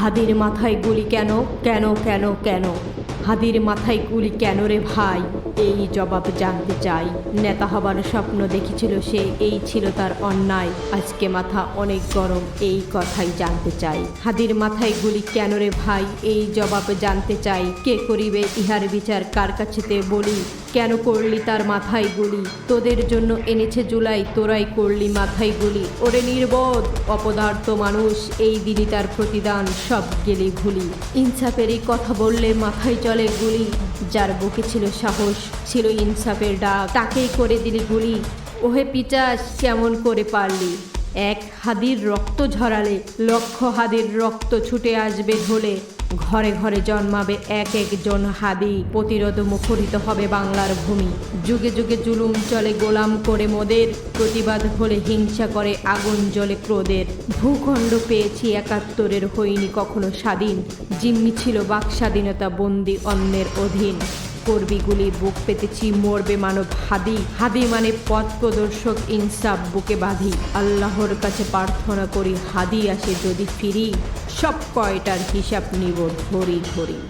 হাদির মাথায় গুলি কেন কেন কেন কেন? হাদির মাথায় গুলি কেন রে ভাই? এই জবাব জানতে চাই। নেতা হবার স্বপ্ন দেখেছিল সে, এই ছিল তার অন্যায়। আজকে মাথা অনেক গরম, এই কথাই জানতে চাই। হাদির মাথায় গুলি কেন রে ভাই? এই জবাব জানতে চাই। কে করিবে ইহার বিচার? কার কাছেতে বলি? কেন করলি তার মাথায় গুলি? তোদের জন্য এনেছে জুলাই, তোরাই করলি মাথায় গুলি। ওরে নির্বোধ, অপদার্থ মানুষ, এই দিনই তার প্রতিদান, সব গেলি ভুলি ইনসাফেরই কথা বললে মাথায় চলে গুলি। যার বুকে ছিল সাহস, ছিল ইনসাফের ডাক। তাকেই করে দিলি গুলি। ওহে পিচাস, কেমন করে পারলি? এক হাদির রক্ত ঝরালে, লক্ষ হাদির রক্ত ছুটে আসবে ঢলে। ঘরে ঘরে জন্মাবে এক একজন হাদি। প্রতিরোধ মুখরিত হবে বাংলার ভূমি। যুগে যুগে জুলুম চলে গোলাম করে মোদের। প্রতিবাদ হলে হিংসা করে আগুন জলে ক্রোদের ভূখণ্ড পেয়েছি একাত্তরের হইনি কখনো স্বাধীন। জিম্মি ছিল বাক স্বাধীনতা বন্দি অন্যের অধীন। কর্মীগুলি বুক পেতেছি, মরবে মানব হাদি। হাদি মানে পথ প্রদর্শক, ইনসাফ বুকে বাঁধি। আল্লাহর কাছে প্রার্থনা করি, হাদি আসে যদি ফিরি, সব কয়টার হিসাব নিব ধরি ধরি।